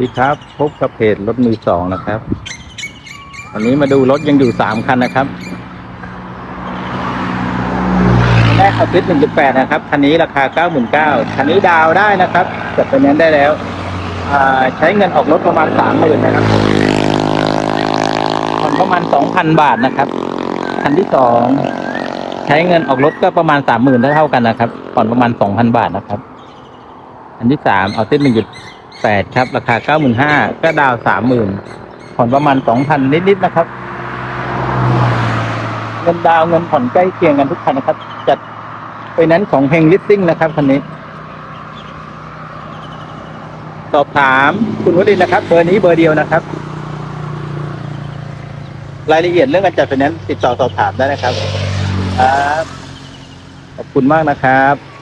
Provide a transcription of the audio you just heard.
ดีครับพบกับเพจรถมือสองนะครับ วันนี้มาดูรถยังอยู่สามคันนะครับแรกเอาฟิตหนึ่งจุดแปดนะครับ คันนี้ราคาเก้าหมื่นเก้าคันนี้ดาวได้นะครับจัดไปนั้นได้แล้วใช้เงินออกรถประมาณสามหมื่นนะครับผ่อนประมาณสองพันบาทนะครับ คันที่สองใช้เงินออกรถก็ประมาณสามหมื่นเท่ากันนะครับผ่อนประมาณสองพันบาทนะครับ อันที่สามเอาเต้นหนึ่งจุด แปดครับ ราคาเก้าหมื่นห้าก็ดาวสามหมื่นผ่อนประมาณสองพันนิด ๆ นะครับ เงินดาวเงินผ่อนใกล้เคียงกันทุกคันนะครับ จัดไปนั้นของเฮงลิสซิ่งนะครับคันนี้ สอบถามคุณวดินนะครับ เบอร์นี้เบอร์เดียวนะครับ รายละเอียดเรื่องการจัดไฟแนนซ์ติดต่อสอบถามได้นะครับ ครับ ขอบคุณมากนะครับ